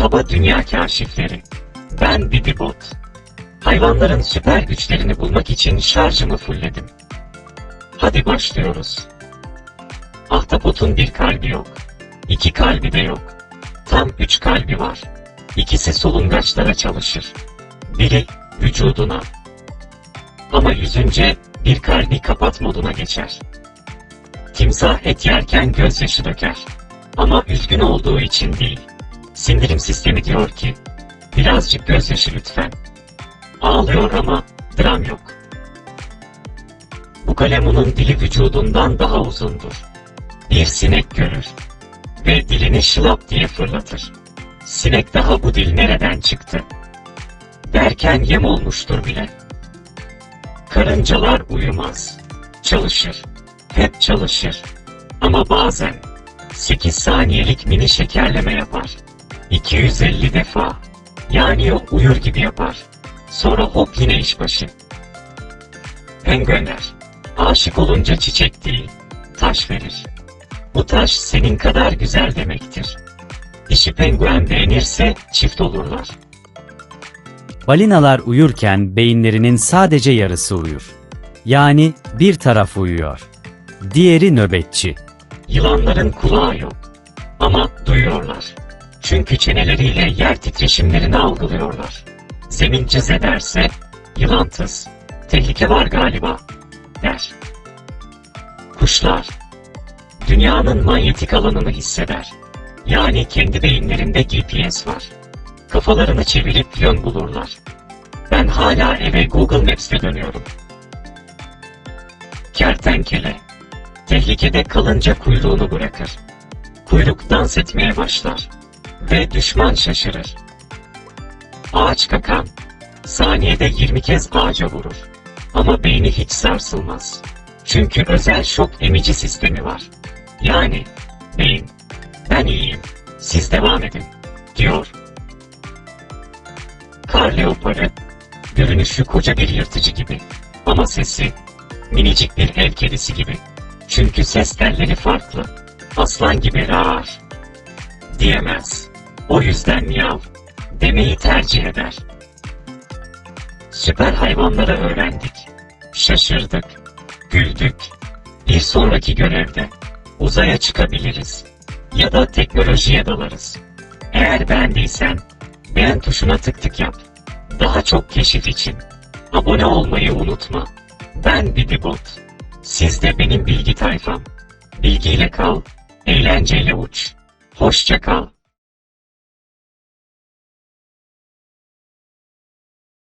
Merhaba Dünya Kaşifleri. Ben Bibibot. Hayvanların süper güçlerini bulmak için şarjımı fullledim. Hadi başlıyoruz. Ahtapotun bir kalbi yok. İki kalbi de yok. Tam üç kalbi var. İkisi solungaçlara çalışır. Biri vücuduna. Ama yüzünce bir kalbi kapat moduna geçer. Timsah et yerken gözyaşı döker. Ama üzgün olduğu için değil. Sindirim sistemi diyor ki, birazcık gözyaşı lütfen. Ağlıyor ama dram yok. Bu kalemunun dili vücudundan daha uzundur. Bir sinek görür ve dilini şılap diye fırlatır. Sinek daha bu dil nereden çıktı? Derken yem olmuştur bile. Karıncalar uyumaz. Çalışır. Hep çalışır. Ama bazen 8 saniyelik mini şekerleme yapar. 250 defa. Yani o uyur gibi yapar. Sonra hop yine işbaşı. Penguenler. Aşık olunca çiçek değil, taş verir. Bu taş senin kadar güzel demektir. Dişi penguen beğenirse çift olurlar. Balinalar uyurken beyinlerinin sadece yarısı uyur. Yani bir taraf uyuyor. Diğeri nöbetçi. Yılanların kulağı yok. Ama duyuyorlar. Çünkü çeneleriyle yer titreşimlerini algılıyorlar. Zemin cız ederse, yılan tıs, tehlike var galiba, der. Kuşlar, dünyanın manyetik alanını hisseder. Yani kendi beyinlerinde GPS var. Kafalarını çevirip yön bulurlar. Ben hala eve Google Maps'te dönüyorum. Kertenkele, tehlikede kalınca kuyruğunu bırakır. Kuyruk dans etmeye başlar ve düşman şaşırır. Ağaç kakan, saniyede 20 kez ağaca vurur. Ama beyni hiç sarsılmaz. Çünkü özel şok emici sistemi var. Yani beyin, ben iyiyim, siz devam edin, diyor. Kar leoparı, görünüşü koca bir yırtıcı gibi ama sesi minicik bir ev kedisi gibi. Çünkü ses telleri farklı. Aslan gibi rar diyemez. O yüzden miyav demeyi tercih eder. Süper hayvanları öğrendik. Şaşırdık, güldük. Bir sonraki görevde uzaya çıkabiliriz. Ya da teknolojiye dalarız. Eğer beğendiysen beğen tuşuna tık tık yap. Daha çok keşif için abone olmayı unutma. Ben Bibibot. Siz de benim bilgi tayfam. Bilgiyle kal, eğlenceyle uç. Hoşça kal.